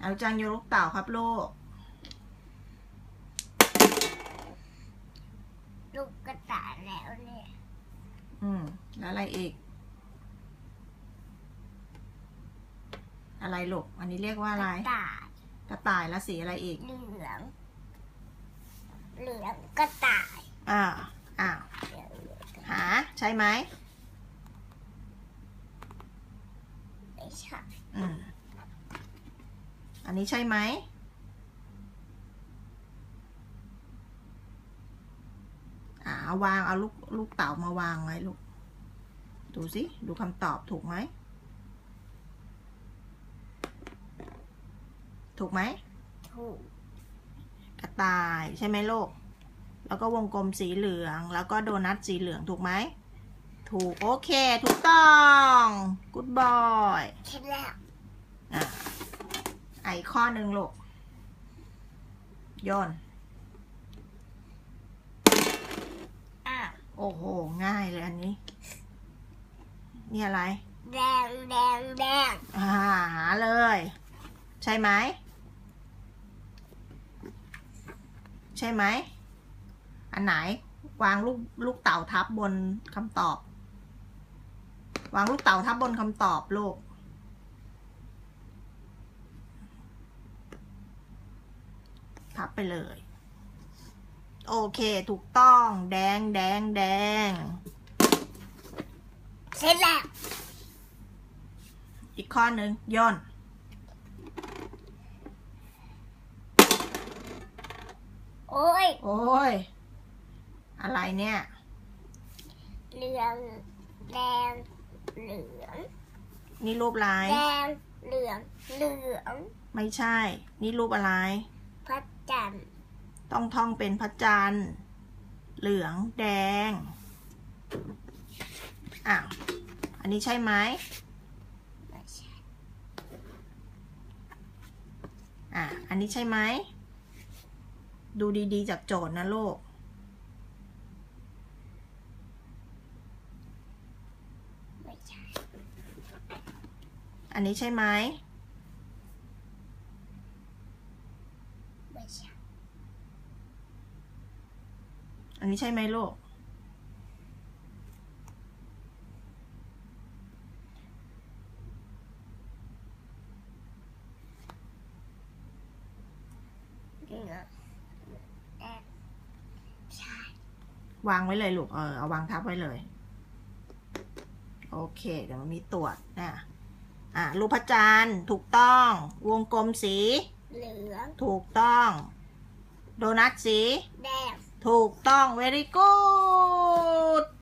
เอาจังโยนลูกเต่าครับลูก ลูกกระต่ายแล้วเนี่ย อืม แล้วอะไรอีก อะไรลูก อันนี้เรียกว่าอะไร กระต่ายกระต่ายแล้วสีอะไรอีก เหลือง เหลืองกระต่าย อ่าอ่าเหลืองเหลืองหาใช่ไหมไม่ใช่ อืม อันนี้ใช่ไหม อ่าเอาวาง เอาลูกลูกเต่ามาวางไว้ลูก ดูสิ ดูคำตอบถูกไหม ถูกไหม ถูก กระต่ายใช่ไหมลูก แล้วก็วงกลมสีเหลือง แล้วก็โดนัทสีเหลืองถูกไหม ถูก โอเค ถูกต้อง กูดบอยแค่แล้ว ไอะอีกข้อหนึ่งลูกโยนอะโอ้โห ง่ายเลยอันนี้ นี่อะไร แดงแดงแดงอ่าหาเลย ใช่ไหม ใช่ไหม อันไหน วางลูกลูกเต่าทับบนคำตอบ วางลูกเต่าทับบนคำตอบลูก ทับไปเลย โอเค ถูกต้อง แดงแดงแดง เสร็จแล้ว อีกข้อหนึ่งย่นโอ้ย โอ้ย อะไรเนี่ย เหลือง แดง เหลือง นี่รูปอะไร แดง เหลือง เหลือง ไม่ใช่ นี่รูปอะไรพระ จันทร์ต้องท่องเป็นพระจันทร์เหลืองแดง อ้าว อันนี้ใช่ไหมไม่ใช่อะอันนี้ใช่ไหม ดูดีๆจากโจทย์นะลูก ไม่ใช่ อันนี้ใช่ไหม ไม่ใช่ อันนี้ใช่ไหมลูกเหลืองแดงใช่วางไว้เลยลูก เออ เอาวางทับไว้เลย โอเค เดี๋ยวมันมีตรวจนะ อะรูปพระจันทร์ถูกต้อง วงกลมสี เหลือง ถูกต้อง โดนัทสี แดง ถูกต้อง very good